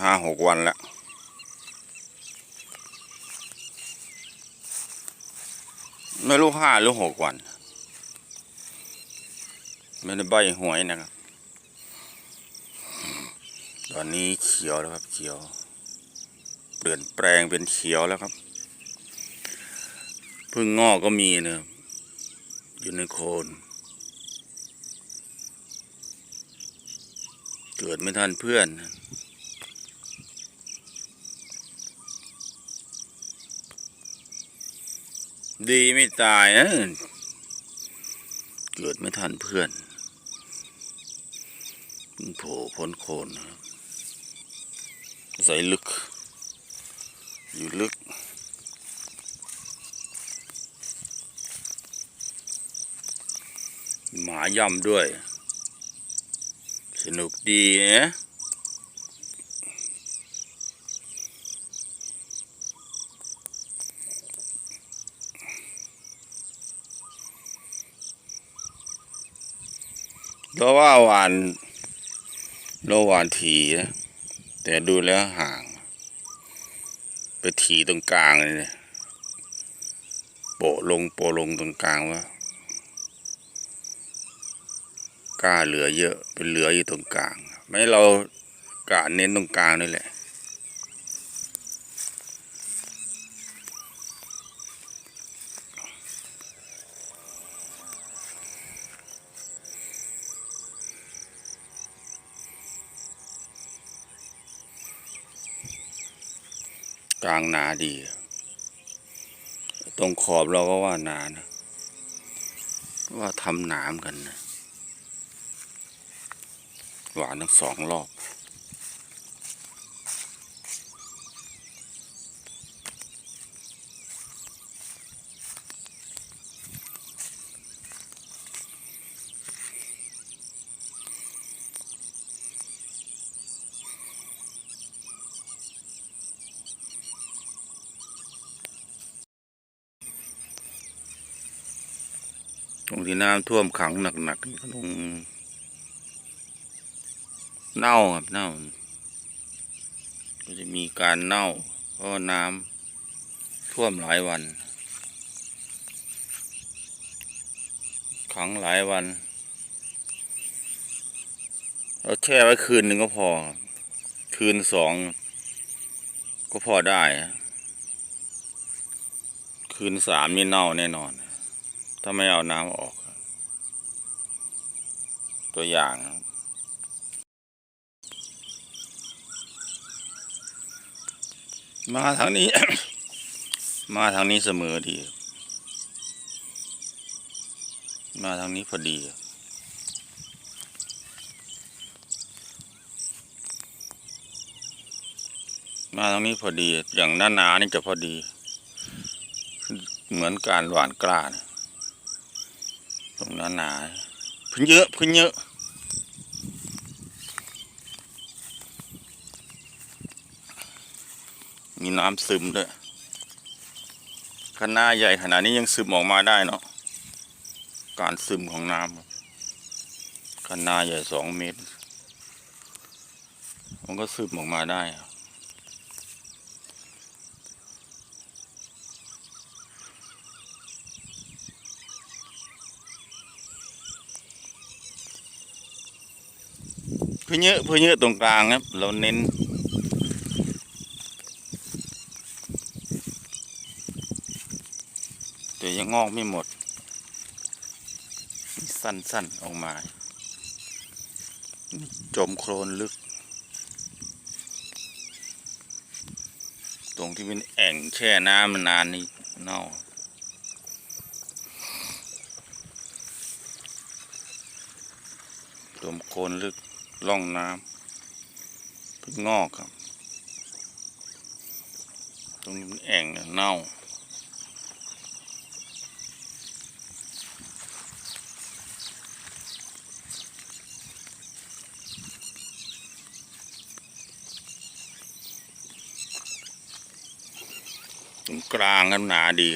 ห้าหกวันแล้วไม่รู้ห้าหรือหกวัน ไม่ได้ใบหวยนะครับ ตอนนี้เขียวแล้วครับ เขียว เปลี่ยนแปลงเป็นเขียวแล้วครับพึ่งงอกก็มีนะอยู่ในโคน เกิดไม่ทันเพื่อน ดีไม่ตายนะเกิดไม่ทันเพื่อนโผล่พ้นโคนนะครับใส่ลึก อยู่ลึก หมาย่ำด้วย สนุกดีนะ เราว่าหวานเราหวานถีนะแต่ดูแล้วห่าง ไปถีตรงกลางเลยโปะลงโปะลงตรงกลางว่ากล้าเหลือเยอะเป็นเหลืออยู่ตรงกลาง ไม่เรากาเน้นตรงกลางนี่แหละ กลางหนาดี ตรงขอบเราก็ว่าหนานะ ว่าทำหนามกันนะหวานทั้งสองรอบ ตรงที่น้ำท่วมขังหนักๆตรงเน่าครับเน่า ก็จะมีการเน่า เพราะน้ำท่วมหลายวัน ขังหลายวัน เราแช่ไว้คืนหนึ่งก็พอ คืนสอง ก็พอได้ คืนสามนี่เน่าแน่นอน ถ้าไม่เอาน้ำออก ตัวอย่างมาทางนี้ มาทางนี้เสมอดี มาทางนี้พอดีมาทางนี้พอดี อย่างหน้าหนานี่จะพอดี เหมือนการหวานกล้านะ ตรงหน้าหนาพึ่งเยอะพึ่งเยอะมีน้ำซึมด้วยขนาดใหญ่ขนาดนี้ยังซึมออกมาได้เนาะการซึมของน้ำขนาดใหญ่สองเมตร มันก็ซึมออกมาได้ เพื่อเยอะเพื่อเยอะตรงกลางครับ เราเน้น แต่ยังงอกไม่หมด สั้นๆ ออกมา จมโคลนลึก ตรงที่เป็นแอ่งแช่น้ำมานานนี่เน่าจมโคลนลึก ล่องน้ำพิ่งงอกครับ ตรงนี้เป็นแอ่งเนี่ยเน่าตรงกลางกันหนาดี